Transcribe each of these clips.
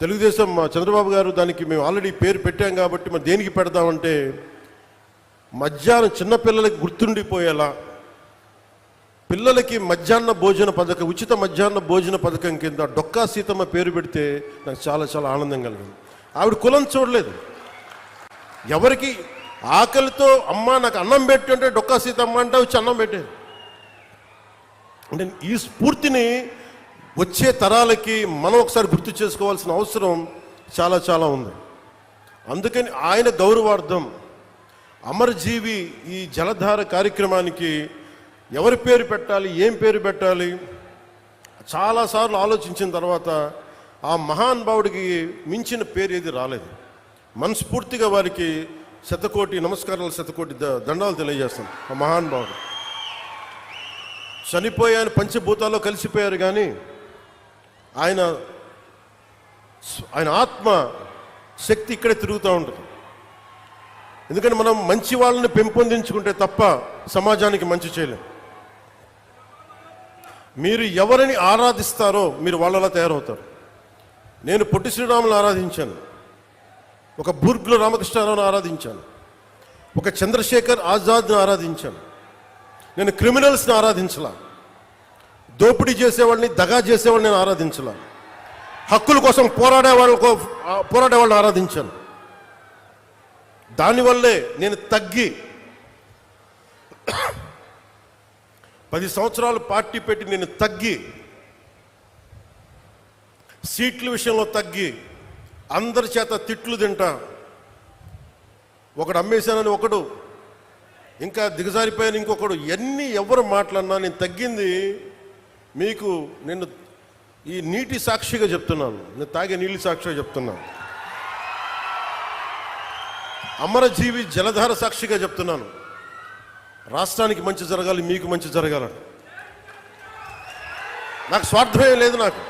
తెలుగుదేశం మా చంద్రబాబు గారు దానికి మేము ఆల్రెడీ పేరు పెట్టాం కాబట్టి మరి దేనికి పెడదామంటే మధ్యాహ్నం చిన్నపిల్లలకి గుర్తుండిపోయేలా పిల్లలకి మధ్యాహ్న భోజన పథకం ఉచిత మధ్యాహ్న భోజన పథకం కింద డొక్కా సీతమ్మ పేరు పెడితే నాకు చాలా చాలా ఆనందం కలిగింది. ఆవిడ కులం చూడలేదు. ఎవరికి ఆకలితో అమ్మ నాకు అన్నం పెట్టు అంటే డొక్కా సీతమ్మ అంటే వచ్చి అన్నం పెట్టేది. అంటే ఈ స్ఫూర్తిని వచ్చే తరాలకి మనం ఒకసారి గుర్తు చేసుకోవాల్సిన అవసరం చాలా చాలా ఉంది. అందుకని ఆయన గౌరవార్థం అమరజీవి ఈ జలధార కార్యక్రమానికి ఎవరి పేరు పెట్టాలి ఏం పేరు పెట్టాలి చాలాసార్లు ఆలోచించిన తర్వాత ఆ మహానుభావుడికి మించిన పేరు ఏది రాలేదు. మనస్ఫూర్తిగా వారికి శతకోటి నమస్కారాలు శతకోటి ద- దండాలు తెలియజేస్తాం ఆ మహానుభావుడు చనిపోయాను పంచభూతాల్లో కలిసిపోయారు కానీ ఆయన ఆయన ఆత్మ శక్తి ఇక్కడే తిరుగుతూ ఉంటుంది. ఎందుకంటే మనం మంచి వాళ్ళని పెంపొందించుకుంటే తప్ప సమాజానికి మంచి చేయలేం. మీరు ఎవరిని ఆరాధిస్తారో మీరు వాళ్ళలా తయారవుతారు. నేను పొట్టి శ్రీరాములను ఆరాధించాను. ఒక బూర్గుల రామకృష్ణారావును ఆరాధించాను. ఒక చంద్రశేఖర్ ఆజాద్ను ఆరాధించాను. నేను క్రిమినల్స్ని ఆరాధించలా. దోపిడీ చేసేవాళ్ళని దగా చేసేవాడిని నేను ఆరాధించలా. హక్కుల కోసం పోరాడే వాళ్ళ పోరాడే వాళ్ళని ఆరాధించాను. దానివల్లే నేను తగ్గి పది సంవత్సరాలు పార్టీ పెట్టి నేను తగ్గి సీట్ల విషయంలో తగ్గి అందరి చేత తిట్లు తింటా. ఒకడు అమ్మేశానని ఒకడు ఇంకా దిగజారిపోయాను ఇంకొకడు ఎన్ని ఎవరు మాట్లాడినా నేను తగ్గింది మీకు నేను ఈ నీటి సాక్షిగా చెప్తున్నాను. నేను తాగే నీళ్ళు సాక్షిగా చెప్తున్నాను. అమరజీవి జలధార సాక్షిగా చెప్తున్నాను. రాష్ట్రానికి మంచి జరగాలి మీకు మంచి జరగాలని. నాకు స్వార్థమే లేదు నాకు.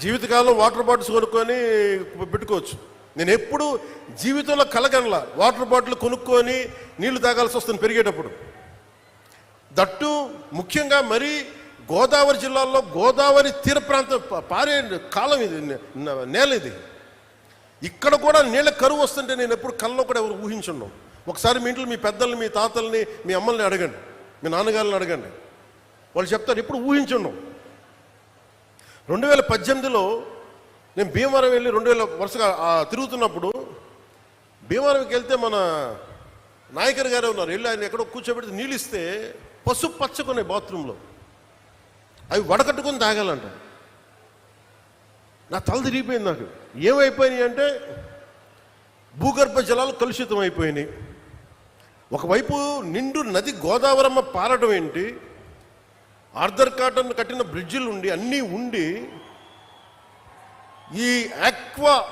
జీవితకాలంలో వాటర్ బాటిల్స్ కొనుక్కొని పెట్టుకోవచ్చు. నేను ఎప్పుడు జీవితంలో కలగనలా. వాటర్ బాటిల్ కొనుక్కొని నీళ్ళు తాగాల్సి వస్తుంది పెరిగేటప్పుడు. దట్టు ముఖ్యంగా మరి గోదావరి జిల్లాలో గోదావరి తీర ప్రాంతం పారే కాలం ఇది నే- నేల ఇది. ఇక్కడ కూడా నీళ్ళ కరువు వస్తుంటే నేను ఎప్పుడు కళ్ళలో కూడా ఎవరు ఊహించున్నాం ఒకసారి మీ ఇంట్లో మీ పెద్దల్ని మీ తాతల్ని మీ అమ్మల్ని అడగండి. మీ నాన్నగారిని అడగండి. వాళ్ళు చెప్తారు ఎప్పుడు ఊహించున్నాం రెండు వేల పద్దెనిమిదిలో నేను భీమవరం వెళ్ళి రెండు వేల వరుసగా తిరుగుతున్నప్పుడు భీమవరంకి వెళ్తే మన నాయకర్ గారే ఉన్నారు. వెళ్ళి ఆయన ఎక్కడో కూర్చోబెడితే నీళ్ళు ఇస్తే పసుపు పచ్చకున్నాయి బాత్రూంలో. అవి వడకట్టుకొని తాగాలంట. నా తల తిరిగిపోయింది నాకు. ఏమైపోయినాయి అంటే భూగర్భ జలాలు కలుషితం అయిపోయినాయి. ఒకవైపు నిండు నది గోదావరమ్మ పారడం ఏంటి? ఆర్థర్ కాటన్ కట్టిన బ్రిడ్జిలు ఉండి అన్నీ ఉండి ఈ ఆక్వా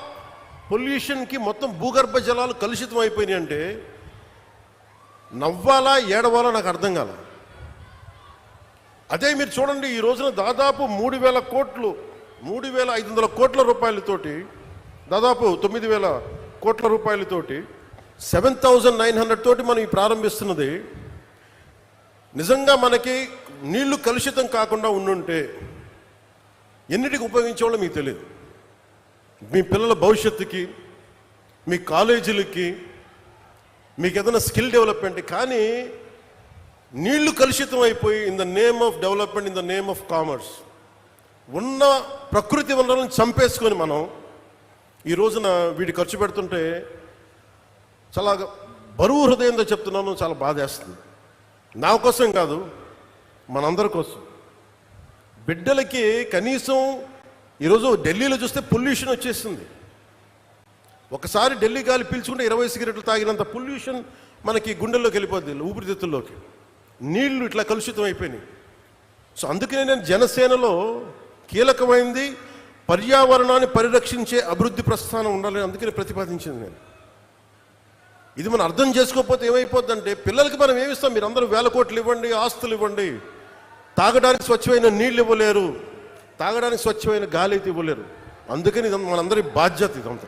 పొల్యూషన్కి మొత్తం భూగర్భ జలాలు కలుషితం అయిపోయినాయి అంటే నవ్వాలా ఏడవాలా నాకు అర్థం కాలే. అదే మీరు చూడండి ఈ రోజున దాదాపు మూడు వేల కోట్లు మూడు వేల ఐదు వందల కోట్ల రూపాయలతోటి దాదాపు తొమ్మిది వేల కోట్ల రూపాయలతోటి సెవెన్ థౌజండ్ నైన్ హండ్రెడ్ తోటి మనం ఈ ప్రారంభిస్తున్నది. నిజంగా మనకి నీళ్ళు కలుషితం కాకుండా ఉండుంటే ఎన్నిటికి ఉపయోగించేవాళ్ళో మీకు తెలియదు. మీ పిల్లల భవిష్యత్తుకి మీ కాలేజీలకి మీకు ఏదైనా స్కిల్ డెవలప్మెంట్ కానీ నీళ్ళు కలుషితం అయిపోయి in the name of development in the name of commerce ఉన్న ప్రకృతి వనరులను చంపేసుకొని మనం ఈ రోజున వీటి ఖర్చు పెడుతుంటే చాలా బరువు హృదయంతో చెప్తున్నాను చాలా బాధేస్తుంది నా కోసం కాదు మనందరి కోసం. బిడ్డలకి కనీసం ఈరోజు ఢిల్లీలో చూస్తే పొల్యూషన్ వచ్చేసింది. ఒకసారి ఢిల్లీ గాలి పీల్చుకుంటే ఇరవై సిగరెట్లు తాగినంత పొల్యూషన్ మనకి గుండెల్లోకి వెళ్ళిపోద్ది ఊపిరితిత్తుల్లోకి. నీళ్ళు ఇట్లా కలుషితం అయిపోయినాయి. సో అందుకనే నేను జనసేనలో కీలకమైంది పర్యావరణాన్ని పరిరక్షించే అభివృద్ధి ప్రస్థానం ఉండాలని అందుకని ప్రతిపాదించింది నేను. ఇది మనం అర్థం చేసుకోకపోతే ఏమైపోద్దంటే పిల్లలకి మనం ఏమిస్తాం మీరు అందరూ వేల కోట్లు ఇవ్వండి ఆస్తులు ఇవ్వండి. తాగడానికి స్వచ్ఛమైన నీళ్ళు ఇవ్వలేరు. తాగడానికి స్వచ్ఛమైన గాలి అయితే ఇవ్వలేరు. అందుకని ఇది మనందరి బాధ్యత ఇదంతా.